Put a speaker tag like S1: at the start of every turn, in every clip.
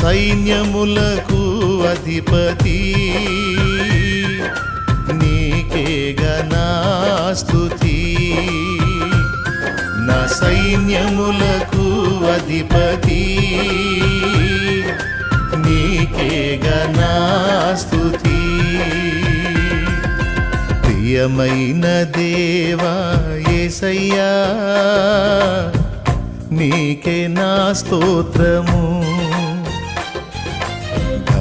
S1: సైన్యములకు అధిపతి. నీకే స్తుతి నా సైన్యములకు అధిపతి. నీకే స్తుతి ప్రియమైన దేవా యేసయ్యా నీకే నా స్తోత్రము.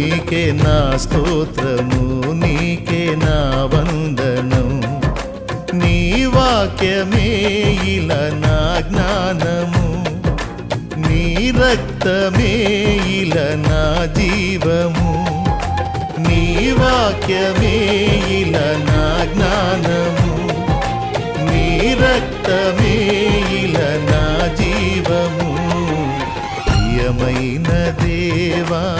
S1: నీకే నా స్తోత్రము నీకే నా వందనం నీ వాక్యమే ఇలా నా జ్ఞానము. నీ రక్తమే ఇలా నా జీవము. నీ వాక్యమే ఇలా నా జ్ఞానము. నీ రక్తమే ఇలా నా జీవము. ప్రియమైన దేవా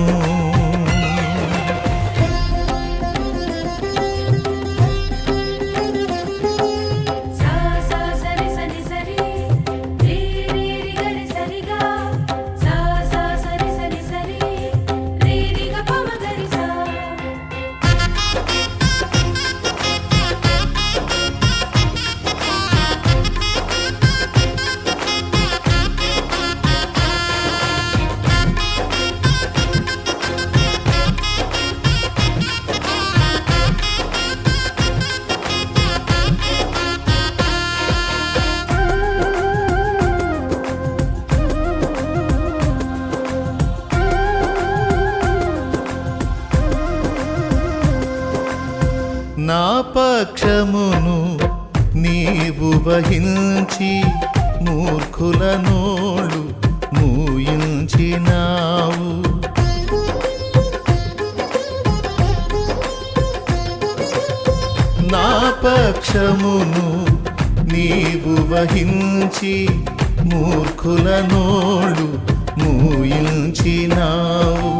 S1: పక్షమును నీవు వహించి మూర్ఖుల నోళ్ళు మూయించినావు. నా పక్షమును నీవు వహించి మూర్ఖుల నోళ్ళు మూయించినావు.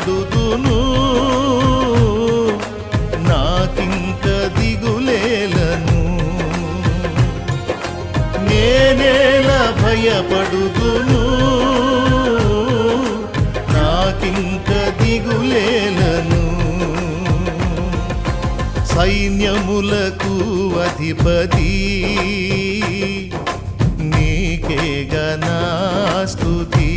S1: భయపడుదును నాకింక దిగులేలను. నేనేల భయపడుదును. నాకింక దిగులేలను. సైన్యములకు అధిపతి నీకేగనా స్తుతి